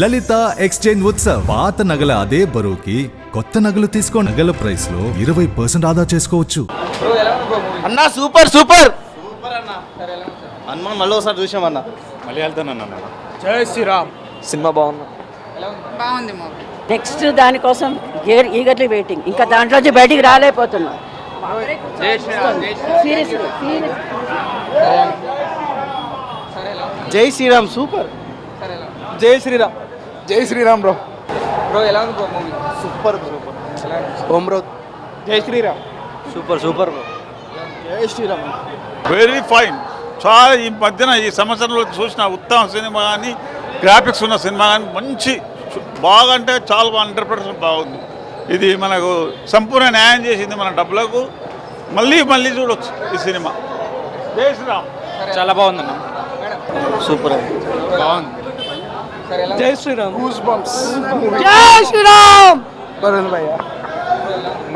లలిత exchange Utsav. పాత నగల అదే బరువుకి కొత్త నగలు తీసుకో నగల ప్రైస్లో ఇరవై పర్సెంట్ ఆదా చేసుకోవచ్చు. అన్న సూపర్ సూపర్! హనుమాన్ మళ్ళీ ఒకసారి చూసాం అన్న. మళ్ళీ వెళ్తానన్నా జై శ్రీరామ్. సినిమా బాగుంది. బాగుంది మూవీ. నెక్స్ట్ దానికోసం ఈగర్లీ వెయిటింగ్ ఇంకా దాంట్లోంచి బయటికి రాలేకపోతున్నాం. జై శ్రీరామ్ సూపర్. జై శ్రీరామ్. జై శ్రీరామ్ బ్రో. బ్రో ఎలా ఉంది బ్రో మూవీ సూపర్ సూపర్ ఓం బ్రో. జై శ్రీరామ్. Super super bro. జై శ్రీరామ్. Very fine. చాలా ఈ మధ్యన ఈ సంవత్సరంలో చూసిన ఉత్తమ సినిమా కానీ గ్రాఫిక్స్ ఉన్న సినిమా కానీ మంచి బాగా అంటే చాలా హండ్రెడ్ పర్సెంట్ బాగుంది. ఇది మనకు సంపూర్ణ న్యాయం చేసింది మన డబ్బులకు. మళ్ళీ మళ్ళీ చూడొచ్చు ఈ సినిమా. జై శ్రీరామ్. చాలా బాగుందన్న. సూపర్. జై శ్రీరామ్. గూస్ బంప్స్ జై శ్రీరామ్. బరల్ భయ్య.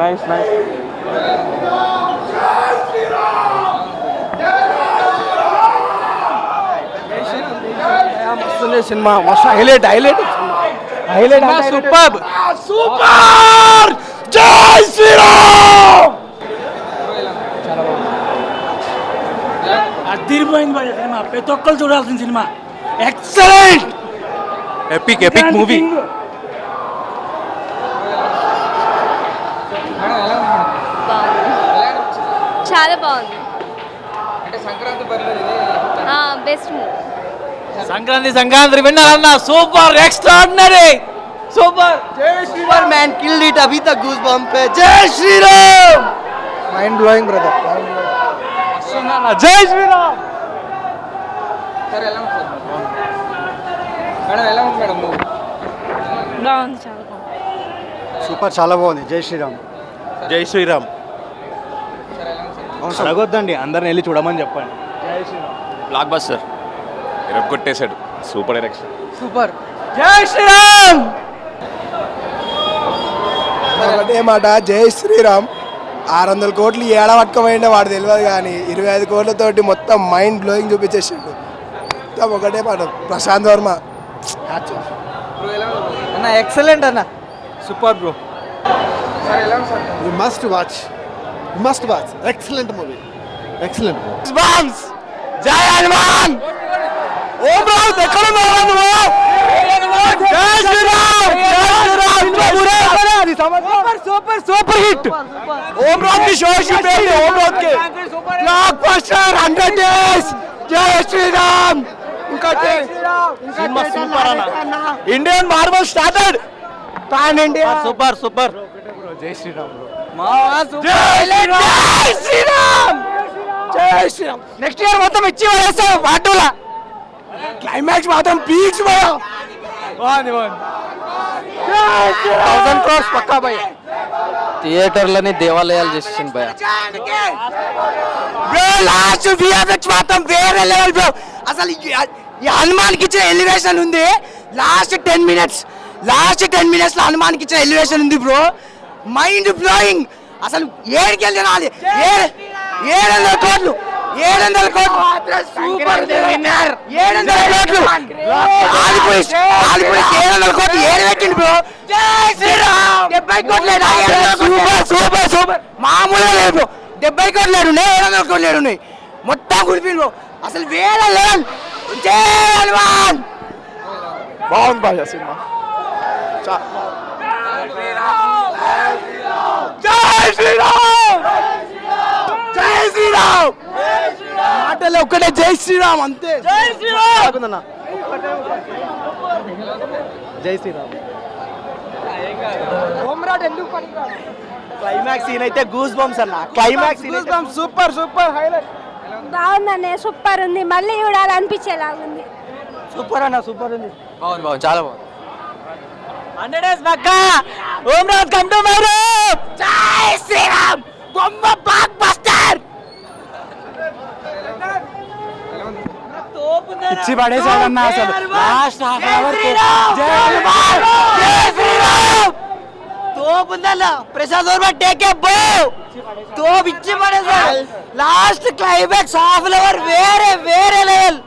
నైస్ నైస్ మస్తుంది సినిమా మస్తు highlight highlight. Highlight super. Super! జై శ్రీరామ్! అదిరిపోయింది సినిమా. ప్రతి ఒక్కరు చూడాల్సిన cinema. Excellent epic epic movie madam ఎలా ఉంది మేడం ఎలా అనిపించింది చాలా బాగుంది. అంటే సంక్రాంతి పర్లేదు ఇది బెస్ట్ మూవీ సంక్రాంతి సంక్రాంతి విన్నారన్న సూపర్ ఎక్స్ట్రాడినరీ సూపర్. జై సూపర్ మ్యాన్ కిల్డ్ ఇట్ అభి తక్ గూస్ బంప్ पे జై శ్రీరామ్. మైండ్ బ్లోయింగ్ బ్రదర్ జై శ్రీరామ్. సరే ఎలా ఉంది సార్ మేడం ఎలా ఉంది మేడం మూవీ? బాగుంది చాలా బాగుంది. సూపర్ చాలా బాగుంది. జై శ్రీరామ్. జై శ్రీరామ్. అడగొద్దండి అందరిని వెళ్ళి చూడమని చెప్పండి. Blockbuster. కొట్టేశాడు సూపర్ డైరెక్షన్ సూపర్. జై శ్రీరామ్! ఒకటే మాట జై శ్రీరామ్. ఆరు వందల కోట్లు ఏడ పట్టుకోపోయిండే వాడు తెలియదు కానీ ఇరవై ఐదు కోట్లతోటి మొత్తం మైండ్ బ్లోయింగ్ చూపించేసిండు. మొత్తం ఒకటే మాట ప్రశాంత్ వర్మ. అన్న ఎక్సలెంట్ అన్న. Super bro you must watch must watch excellent movie excellent బాన్స్ జై హనుమాన్ ఓ బ్రో ఎక్కడ ఉన్నావు? నువ్వు జై శ్రీరామ్! జై శ్రీరామ్! ఇంట్లో ఊరే సూపర్ సూపర్ సూపర్ హిట్. ఓం రామ్కి షో షూట్ ఓం రామ్కి. బ్లాక్ బస్టర్ 100 డేస్ జై శ్రీరామ్! ఇంకా సినిమా సూపర్ అన్న Indian Marvel started pan India. Super super జై శ్రీరామ్ జై శ్రీరామ్ జై శ్రీరామ్. నెక్స్ట్ ఇయర్ మొత్తం ఇచ్చి పడేస్తాం పాటోలా క్లైమాక్స్ మాత్రం పీక్స్ పోయా బాగుంది బాగుంది థౌసండ్ క్రోర్స్ పక్కా భయ థియేటర్లని దేవాలయాలు చేసేసింది భయ బ్రో లాస్ట్ విఎఫ్ఎక్స్ మాత్రం వేరే లెవెల్ బ్రో అసలు ఈ- హనుమాన్కి ఇచ్చిన ఎలివేషన్ ఉంది. Last ten minutes last ten మినిట్స్లో హనుమాన్కి ఇచ్చిన ఎలివేషన్ ఉంది బ్రో మైండ్ బ్లోయింగ్ అసలు ఏడుకి వెళ్ళి రాలి? ఏడు వందల కోట్లు. ఏడు వందల కోట్లు. సూపర్ ఏడు వందల కోట్లు. ఏడు వందల కోట్లు ఏడు పెట్టింది బ్రో డెబ్బై కోట్లు సూపర్ సూపర్ సూపర్ మామూలుగా లేదు బ్రో డెబ్బై కోట్లు లేడు. ఏడు వందల కోట్లు లేడు. ఉన్నాయి. మొత్తం కుడిపిండు బ్రో అసలు వేల జై హనుమాన్! బాగుంది బాగా సినిమా. జై శ్రీరామ్! జై శ్రీరామ్! మాటలే ఒక్కటే జై శ్రీరామ్ అంతే. జై శ్రీరామ్! జై శ్రీరామ్. క్లైమాక్స్ సీన్ అయితే గూస్ బంప్స్ అన్న climax goose bumps super super highlight బాగుందన్నయ్య super ఉంది. మళ్ళీ చూడాలనిపించేలాగా ఉంది సూపర్ అన్న సూపర్ ఉంది. బాగుంది బాగుంది. చాలా బాగుంది. హండ్రెడ్ డేస్ పక్క ఓం రాజ్ కంటూ మారు! జై శ్రీరామ్! బొమ్మ బ్లాక్ బస్టర్ ఇచ్చి పడేసాడన్న అసలు లాస్ట్ హాఫ్ అవర్ తోపుందన్న. ప్రసాద్ వర్మ టేకే బో తోపు ఇచ్చి పడేసాడు లాస్ట్ క్లైమాక్స్ హాఫ్ అవర్ వేరే వేరే లెవెల్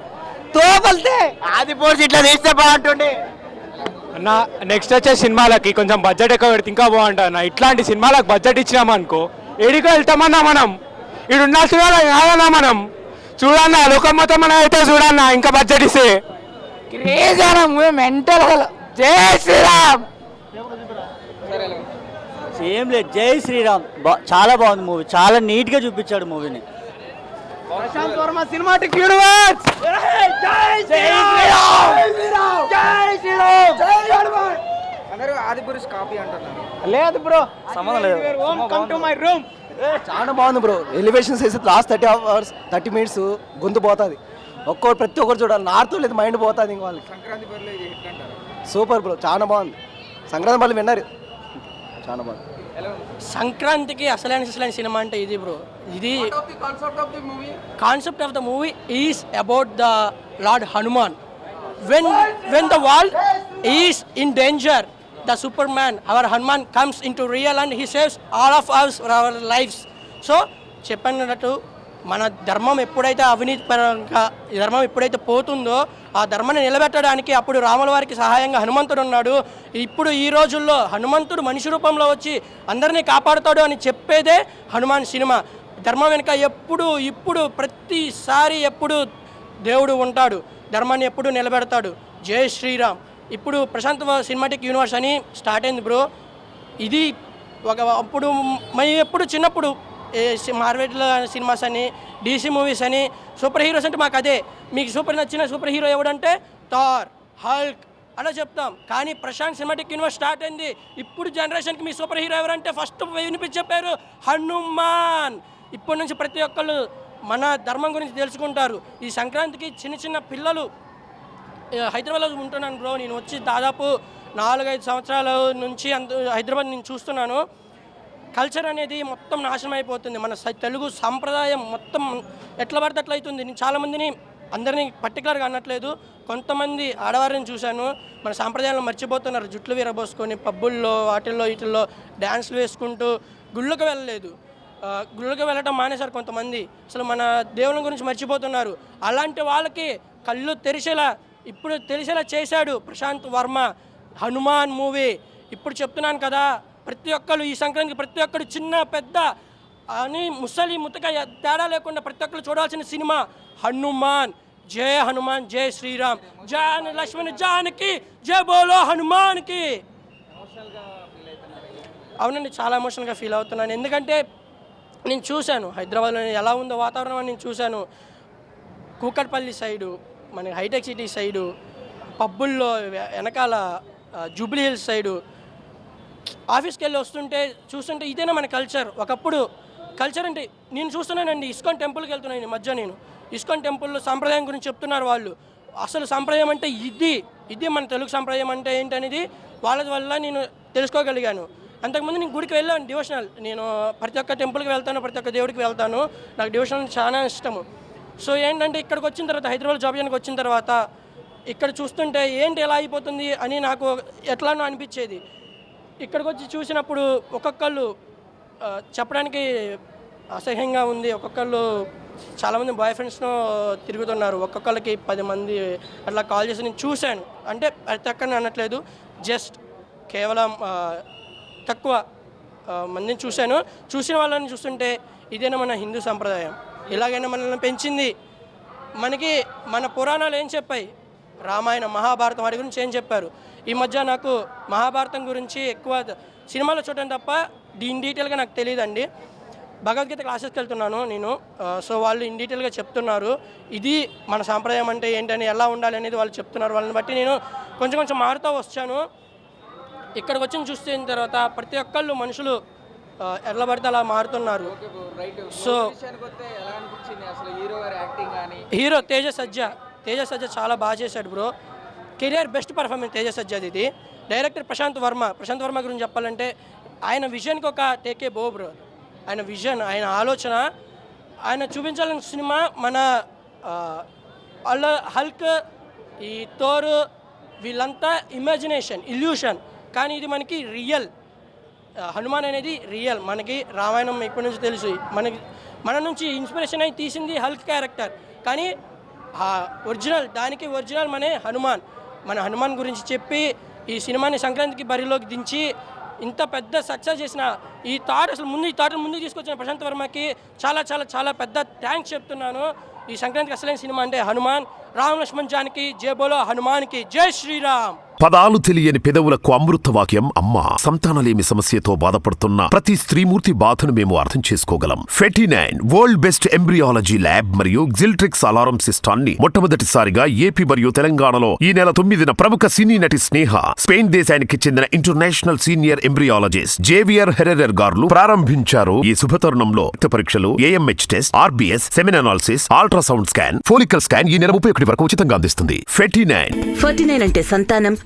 తోపల్తే. ఆది పోర్చి ఇట్లా తీస్తే బాగుంటుండే. నా నెక్స్ట్ వచ్చే సినిమాలకి కొంచెం బడ్జెట్ ఎక్కువ పెడితే ఇంకా బాగుంటుంది అన్న. ఇట్లాంటి సినిమాలకు బడ్జెట్ ఇచ్చినామనుకో ఎడికి వెళ్తామన్నా మనం. ఇడు ఉండాల్సిన కాదన్నా మనం. చూడన్నా లోకం మొత్తం మనం అయితే చూడన్నా ఇంకా బడ్జెట్ ఇస్తే. క్రేజ్ మూవీ మెంటల్ జై శ్రీరామ్. ఏం లేదు. జై శ్రీరామ్. బా చాలా బాగుంది మూవీ. చాలా నీట్గా చూపించాడు మూవీని. Prashanth Varma cinematic universe! అందరూ ఆది పురుష్ కాపీ అంటున్నారు. లేదు బ్రో. సంబంధం లేదు. Come to my room. చాలా బాగుంది బ్రో. ఎలివేషన్స్ వేసి last thirty hours thirty minutes గొంతు పోతుంది. ఒక్కొక్కరు ప్రతి ఒక్కరు చూడాలి. నార్త్ లేదు మైండ్ పోతుంది ఇంక వాళ్ళకి. Sankranti super bro. చాలా బాగుంది. సంక్రాంతి వాళ్ళు విన్నారు. చాలా సంక్రాంతికి అసలైన అసలైన సినిమా అంటే ఇది బ్రో ఇది concept of the movie is about the lord Hanuman when when the wall is in danger the super man our Hanuman comes in to real and he saves all of ours our lifes so చెప్పినట్టు మన ధర్మం ఎప్పుడైతే అవినీతి పరంగా ధర్మం ఎప్పుడైతే పోతుందో ఆ ధర్మాన్ని నిలబెట్టడానికి అప్పుడు రాముల వారికి సహాయంగా హనుమంతుడు ఉన్నాడు. ఇప్పుడు ఈ రోజుల్లో హనుమంతుడు మనిషి రూపంలో వచ్చి అందరినీ కాపాడుతాడు అని చెప్పేదే హనుమాన్ సినిమా. ధర్మం వెనుక ఎప్పుడు ఇప్పుడు ప్రతిసారి ఎప్పుడు దేవుడు ఉంటాడు. ధర్మాన్ని ఎప్పుడు నిలబెడతాడు. జై శ్రీరామ్. ఇప్పుడు ప్రశాంత్ సినిమాటిక్ యూనివర్స్ అని స్టార్ట్ అయింది బ్రో. ఇది ఒక అప్పుడు మేము ఎప్పుడు చిన్నప్పుడు మార్వెల్ సినిమాస్ అని డీసీ మూవీస్ అని సూపర్ హీరోస్ అంటే మాకు అదే. మీకు సూపర్ నచ్చిన సూపర్ హీరో ఎవడంటే థార్ హల్క్ అలా చెప్తాం. కానీ ప్రశాంత్ సినిమాటిక్ యూనివర్స్ స్టార్ట్ అయింది. ఇప్పుడు జనరేషన్కి మీ సూపర్ హీరో ఎవరంటే ఫస్ట్ వినిపించి చెప్పారు హనుమాన్. ఇప్పటి నుంచి ప్రతి ఒక్కళ్ళు మన ధర్మం గురించి తెలుసుకుంటారు. ఈ సంక్రాంతికి చిన్న చిన్న పిల్లలు హైదరాబాద్లో ఉంటున్నాను బ్రో. నేను వచ్చి దాదాపు నాలుగైదు సంవత్సరాల నుంచి అందు హైదరాబాద్ నేను చూస్తున్నాను. కల్చర్ అనేది మొత్తం నాశనం అయిపోతుంది. మన తెలుగు సాంప్రదాయం మొత్తం ఎట్లా పడితే అట్లా అవుతుంది. నేను చాలామందిని అందరినీ పర్టికులర్గా అనట్లేదు. కొంతమంది ఆడవారిని చూశాను. మన సాంప్రదాయాలను మర్చిపోతున్నారు. జుట్లు విరబోసుకొని పబ్బుల్లో వాటిల్లో వీటిల్లో డ్యాన్స్లు వేసుకుంటూ గుళ్ళకు వెళ్ళలేదు. గుళ్ళకి వెళ్ళటం మానేశారు కొంతమంది. అసలు మన దేవుని గురించి మర్చిపోతున్నారు. అలాంటి వాళ్ళకి కళ్ళు తెరిచేలా ఇప్పుడు తెలిసేలా చేశాడు ప్రశాంత్ వర్మ. హనుమాన్ మూవీ. ఇప్పుడు చెప్తున్నాను కదా ప్రతి ఒక్కరు ఈ సంక్రాంతికి ప్రతి ఒక్కరు చిన్న పెద్ద అని ముసలి ముతక తేడా లేకుండా ప్రతి ఒక్కరు చూడాల్సిన సినిమా హనుమాన్. జయ హనుమాన్ జయ శ్రీరామ్. జాన్ లక్ష్మణ్ జానికి జయ బోలో హనుమాన్కి. అవునండి చాలా ఎమోషనల్గా ఫీల్ అవుతున్నాను. ఎందుకంటే నేను చూశాను హైదరాబాద్లో ఎలా ఉందో వాతావరణం అని నేను చూశాను. కూకట్పల్లి సైడు మన హైటెక్ సిటీ సైడు పబ్బుల్లో వెనకాల జూబ్లీ హిల్స్ సైడు ఆఫీస్కి వెళ్ళి వస్తుంటే చూస్తుంటే ఇదేనా మన కల్చర్? ఒకప్పుడు కల్చర్ అంటే నేను చూస్తున్నానండి ఇస్కాన్ టెంపుల్కి వెళ్తున్నాను ఈ మధ్య నేను. ఇస్కాన్ టెంపుల్లో సాంప్రదాయం గురించి చెప్తున్నారు వాళ్ళు. అసలు సాంప్రదాయం అంటే ఇది ఇది మన తెలుగు సాంప్రదాయం అంటే ఏంటనేది వాళ్ళ వల్ల నేను తెలుసుకోగలిగాను. అంతకుముందు నేను గుడికి వెళ్ళాను డివోషనల్. నేను ప్రతి ఒక్క టెంపుల్కి వెళ్తాను ప్రతి ఒక్క దేవుడికి వెళ్తాను. నాకు డివోషనల్ చాలా ఇష్టము. సో ఏంటంటే ఇక్కడికి వచ్చిన తర్వాత హైదరాబాద్ జాబ్ చేయడానికి వచ్చిన తర్వాత ఇక్కడ చూస్తుంటే ఏంటి ఎలా అయిపోతుంది అని నాకు ఎట్లానో అనిపించేది. ఇక్కడికి వచ్చి చూసినప్పుడు ఒక్కొక్కళ్ళు చెప్పడానికి అసహ్యంగా ఉంది. ఒక్కొక్కళ్ళు చాలామంది బాయ్ ఫ్రెండ్స్ను తిరుగుతున్నారు. ఒక్కొక్కళ్ళకి పది మంది అట్లా కాల్ చేసి నేను చూశాను. అంటే ప్రతి ఒక్కరిని అనట్లేదు. జస్ట్ కేవలం తక్కువ మందిని చూశాను. చూసిన వాళ్ళని చూస్తుంటే ఇదేనా మన హిందూ సంప్రదాయం? ఇలాగైనా మనల్ని పెంచింది. మనకి మన పురాణాలు ఏం చెప్పాయి? రామాయణ మహాభారతం వాటి గురించి ఏం చెప్పారు? ఈ మధ్య నాకు మహాభారతం గురించి ఎక్కువ సినిమాలో చూడటం తప్ప దీని డీటెయిల్గా నాకు తెలియదండి. భగవద్గీత క్లాసెస్కి వెళ్తున్నాను నేను. సో వాళ్ళు ఇన్ డీటెయిల్గా చెప్తున్నారు. ఇది మన సాంప్రదాయం అంటే ఏంటని ఎలా ఉండాలి అనేది వాళ్ళు చెప్తున్నారు. వాళ్ళని బట్టి నేను కొంచెం కొంచెం మారుతూ వచ్చాను. ఇక్కడికి వచ్చిన చూసిన తర్వాత ప్రతి ఒక్కళ్ళు మనుషులు ఎట్లా పడితే అలా మారుతున్నారు. So hero Teja Sajja. Teja Sajja చాలా బాగా చేశాడు bro. Career best performance Teja సజ్జది ఇది. డైరెక్టర్ ప్రశాంత్ వర్మ. ప్రశాంత్ వర్మ గురించి చెప్పాలంటే ఆయన విజన్కి ఒక టేకే బోబ్రు ఆయన విజన్ ఆయన ఆలోచన. ఆయన చూపించాలని సినిమా మన వాళ్ళ హల్క్ ఈ తోరు వీళ్ళంతా ఇమాజినేషన్ ఇల్యూషన్. కానీ ఇది మనకి రియల్. హనుమాన్ అనేది రియల్. మనకి రామాయణం ఇప్పటి నుంచి తెలుసు. మనకి మన నుంచి ఇన్స్పిరేషన్ అయి తీసింది హల్క్ క్యారెక్టర్. కానీ ఒరిజినల్ దానికి ఒరిజినల్ మనే హనుమాన్. మన హనుమాన్ గురించి చెప్పి ఈ సినిమాని సంక్రాంతికి బరిలోకి దించి ఇంత పెద్ద సక్సెస్ చేసిన ఈ థాట్ అసలు ముందు ఈ థాట్ ముందుకు తీసుకొచ్చిన ప్రశాంత్ వర్మకి చాలా చాలా చాలా పెద్ద థ్యాంక్స్ చెప్తున్నాను. ఈ సంక్రాంతికి అసలైన సినిమా అంటే హనుమాన్ రామ్ లక్ష్మణ్ జానికి జేబోలో హనుమాన్కి. జై శ్రీరామ్! పదాలు తెలియని పెదవులకు అమృతవాక్యం అమ్మ. సంతానలేమి సమస్యతో బాధపడుతున్న ప్రతి స్త్రీమూర్తి బాధను మేము అర్థం చేసుకోగలం. ఫెటినైన్ వరల్డ్ బెస్ట్ ఎంబ్రియాలజీ ల్యాబ్ మరియు జిల్ట్రిక్స్ అలారం సిస్టాన్ని మొట్టమొదటిసారిగా ఏపీ మరియు తెలంగాణలో ఈ నెల తొమ్మిదిన ప్రముఖ సినీ నటి స్నేహ స్పెయిన్ దేశానికి చెందిన international senior embryologist Javier Herrera గారు ప్రారంభించారు. ఈ శుభతరుణంలో రక్త పరీక్షలు AMH test RBS semen analysis ultrasound scan follicle scan ఈ నెల ముప్పై ఒకటి వరకు ఉచితంగా అందిస్తుంది. ఫెటినైన్. నైన్ నైన్ అంటే సంతానం